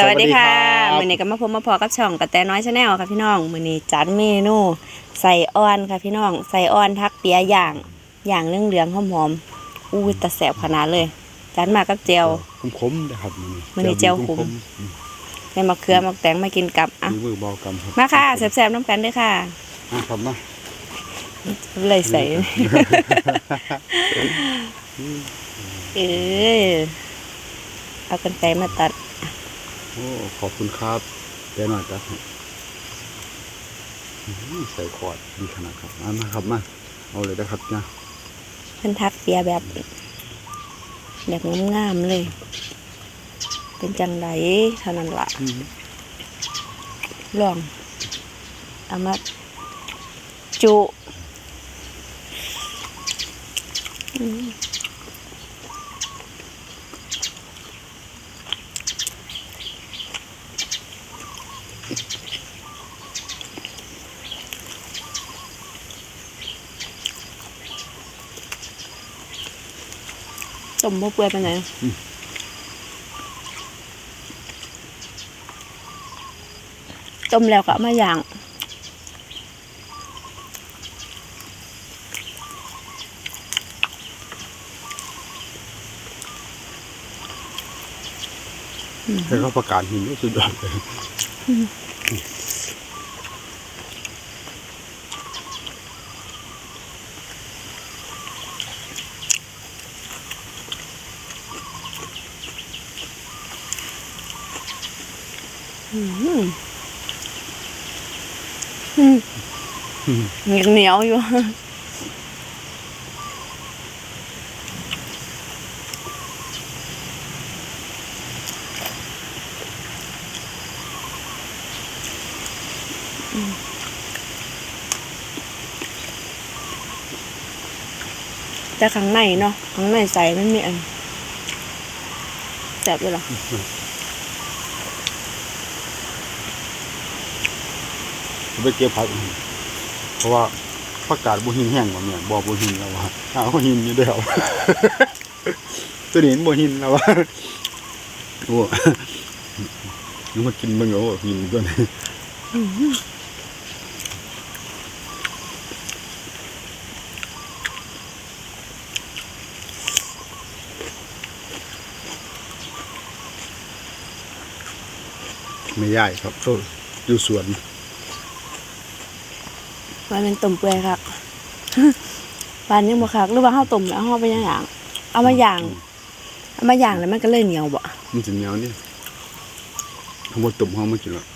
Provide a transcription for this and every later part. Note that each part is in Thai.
สวัสดีค่ะสวัสดีครับมือนี้ก็มาพบมาพอกับช่องกระแตน้อยชาแนลค่ะพี่น้องมือนี้จัดเมนูใส่อ่อนค่ะพี่น้องใส่อ่อนทักเปียย่างย่างเรื่องเหลืองๆหอมๆอู้ยแตะแสบขนาดเลยจัดมากับเจียวขมๆนะครับมื้อนี้เจียวขมอืมในมะเขือมะแตงมากินกับอะมีมือเบากำครับมาค่ะแสบๆน้ำกันด้วยค่ะอะครับมาเลยใส่เออเอากันไกรมาตัด โอ้ขอบคุณครับเดี๋ยวหน่อยจ้ะอื้อหือใส่ขวดดีขนาดครับมามาครับมาเอาเลยนะครับนะเพิ่นทักเปียแบบแบบงามๆเลย เป็นจังไรเท่านั้นละอืมลองเอามาจุ มต้มบ่เปื่อยไปไหนใดต้มแล้วก็เอามาย่างใครเขาประกาศหินก็สุดยอดเลย เหนียวเหนียวอยู่แต่ข้างในเนาะข้างในใสมันมีอันแซ่บเลยหรอ ไปเก็บผักเพราะว่าประกาศบุหินแห้งกว่าเนี่ยบ่บุหินแล้วว่าอ้าวบหินอยู่เดียวตัวนี้บุหินแล้วว่าโอ้นึกว่ากินมึงโอ้หินตัวนี้ไม่ใหญ่ครับโทษอยู่สวน มันเป็นต้มเปื่อยครับปานยังบ่คักหรือว่าเฮาต้มแล้วเฮาไปย่างเอามาย่างเอามาย่างแล้วมันก็เลยเหนียวบ่มันจะเหนียวเนี่ยทั้งหมดตุ่มห้องมากินแล้ว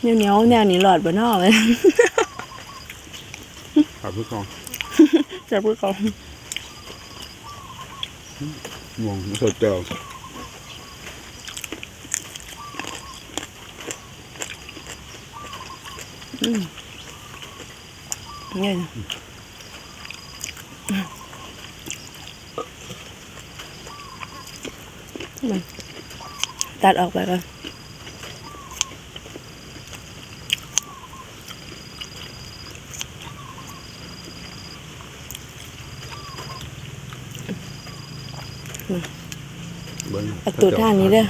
เหนียวเหนียวๆแนวนี้หลอดบ่นอกเลยครับพี่กองจะพูดเขาง วงสดเจียวเนี่ยมันตัดออกไปก่อน嗯 เบิ้งเอาตูดทางนี้เด้อ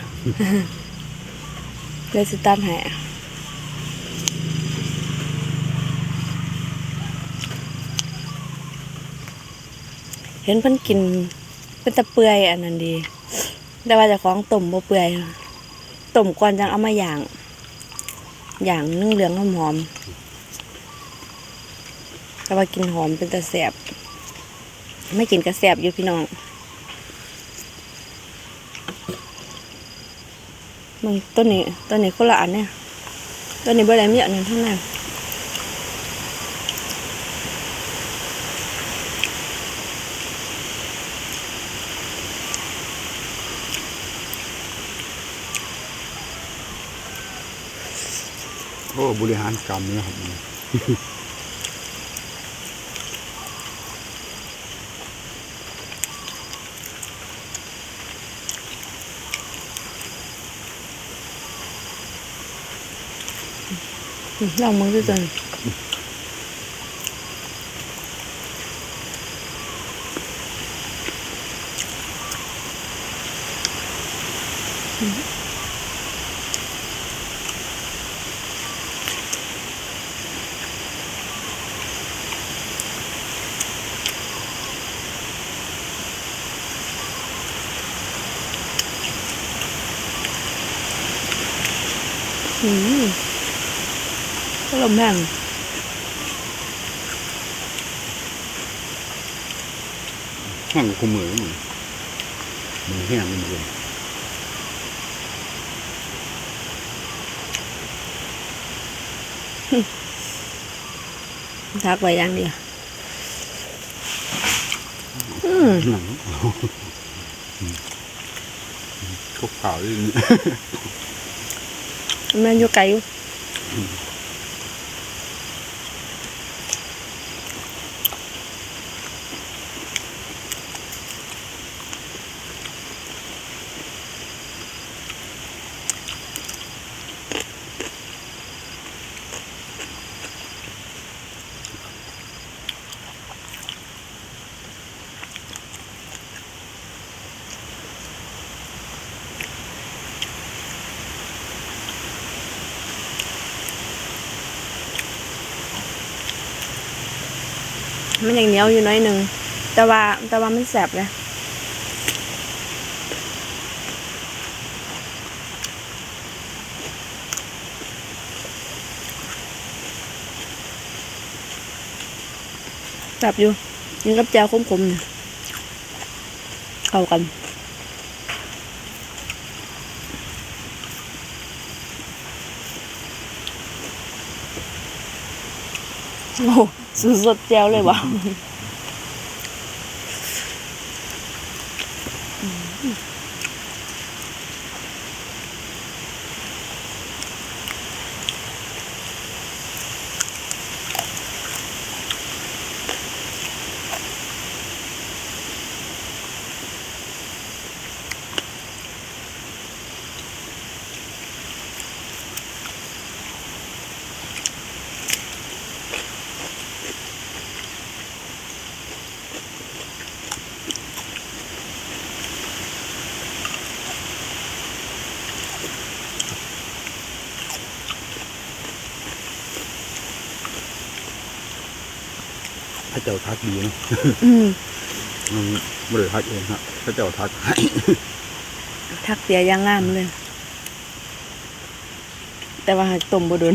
เลยสิตัดให้เห็นเพิ่นกินเป็นตะเปื่อยอันนั้นดี แต่ว่าเจะของต้มบ่เปื่อยต้มก่อนจังเอามาย่างย่างนึ่งเหลืองหอมๆแต่ว่ากินหอมเป็นตะแสบไม่กินกระแสบอยู่พี่น้อง มึงต้นนี้ต้นนี้คนละอันเนี่ยต้นนี้บ่ได้มีอันนั้นทั้งนั้นโอ้บริหารกรรมเนี่ยครับ 嗯。那我们就这样嗯嗯 ก็ลมแห้งแห้งคุมมือมันมันแห้งมันเลยทักไว้อย่างเดียวอืมหนังทุกข่าวเลยนี่แมันอยู่ไกลอยู่ มันยังเหนียวอยู่น้อยหนึ่งแต่ว่าแต่ว่ามันแสบเลยแสบอยู่ยังกับแจวขมๆเนี่ยเข้ากันโอ้ สุดสดแจวเลยวะ เจ้าทักดีเนาะอืมมันไม่ได้ทักเองฮะพระเจ้าทักให้ทักเตียย่างงามเลย แต่ว่าหักต้มบโดุน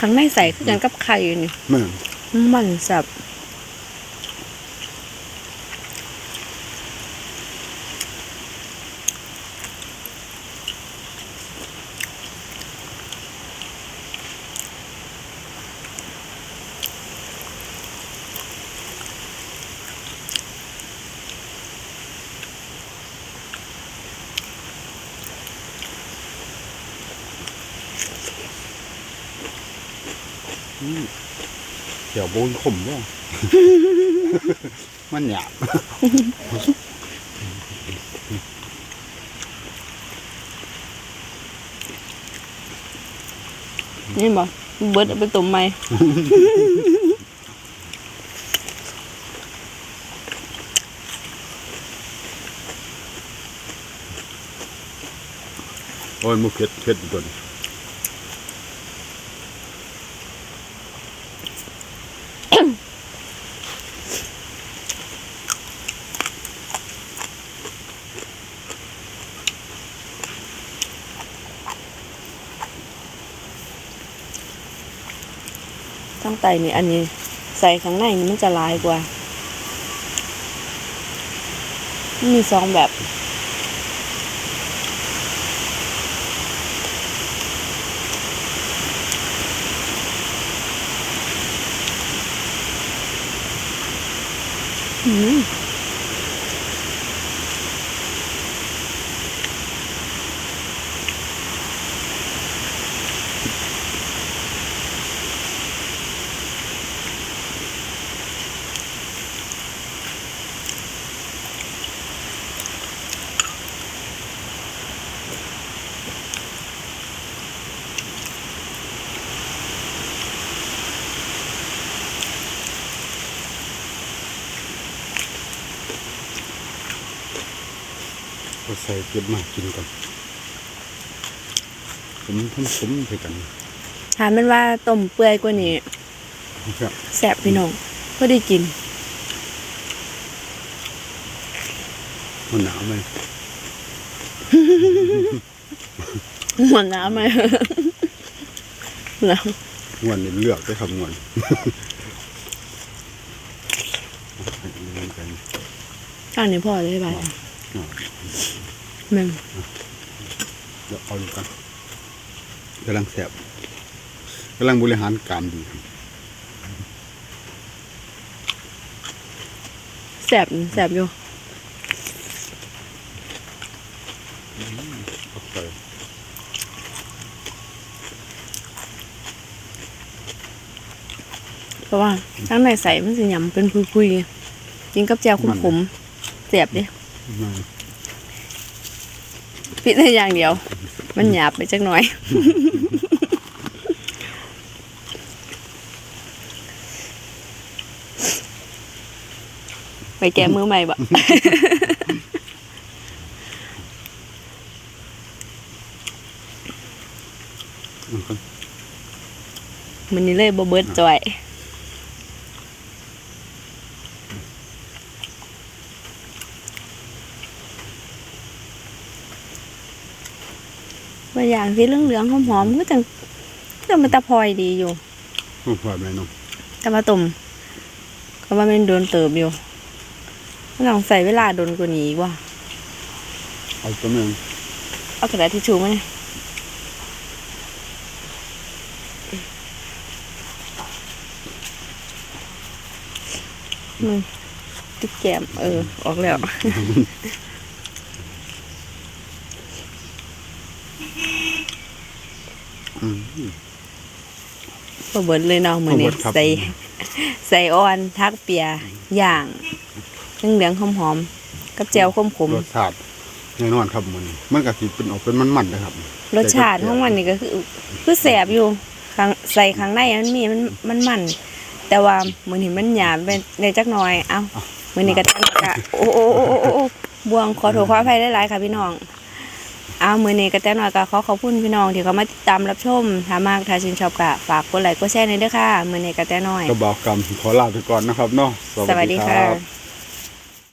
ข้างในใส่คือกันกับไข่อยู่นี่แม่นมันสับ เดี๋ยวโบนขมด้วยมันหยาบนี่บ่เบิดเอาไปต้มไหมโอ้ยมันเผ็ดเผ็ดอยู่ตัวนี้ ข้างใตนี่อันนี้ใส่ข้างในนี่มันจะลายกว่า มีสองแบบ อืม ใส่เก็บมากินก่อนผมผมผมใส่กันถามมันว่าต้มเปื่อยกว่านี้ครับแซ่บพี่น้องก็ได้กินมันหนาวไหมหมดน้ำไหมแล้วงวนนี่เลือกได้ครับงวนอันนี้พ่อได้ไหม แม่งเดี๋ยวเอาดูกันกำลังแสบกำลังบริหารการดีครับแซ่บแซ่บอยู่เข้าใจเพราะว่าทั้งในใส่มันสิหยำเป็นพุยๆกินกับแจ่วขมๆแซ่บดิมา พิดได้อย่างเดียว มันหยาบไปจักหน่อย ไปแก้มือใหม่บ่เอาก่อนมันนี่เลยบ่เบิดจ่อย ว่าอย่างที่เหลืองๆหอมๆก็จังก็มันตะพลอยดีอยู่เอาพอไหมน้องแต่มาต้มก็ว่ามันโดนเติบอยู่มันต้องใส่เวลาโดนกว่านี้ว่ะเอาตัวเมืองเอากระดาษทิชชู่มาเนี่ยมันติดแก้มเออ ออกแล้ว อืม ก็เบิดเลยเนาะมือบ่นี้เบิดครับ ใส่ใส่อ่อนทักเปียย่างเหลืองๆหอมๆกับแจวขมรสชาติแน่นอนครับมันมันก็สิเป็นออกเป็นมันๆนะครับๆรสชาติของมันนี่ก็คือ คือแสบอยู่ข้างใส่ข้างในมันมีมันมันมัน แต่ว่ามือนี้มันหยาบเป็นในจักหน่อย เอ้ามือนี้ก็ตั้งกะโอ้โอ้โอ้โอ้โอ้โอ้บวงขอโทษขออภัยหลายๆค่ะพี่น้อง เอามือนี้ก็แต่น้อยก็ขอขอบคุณพี่น้องที่เขามาติดตามรับชมถ้ามากถ้าชื่นชอบก็ฝากกดไลค์กดแชร์ในอยเด้อค่ะมือนี้ก็แต่น้อย ก็บอกกรรมขอลาไปก่อนนะครับเนาะ สวัสดีค่ะ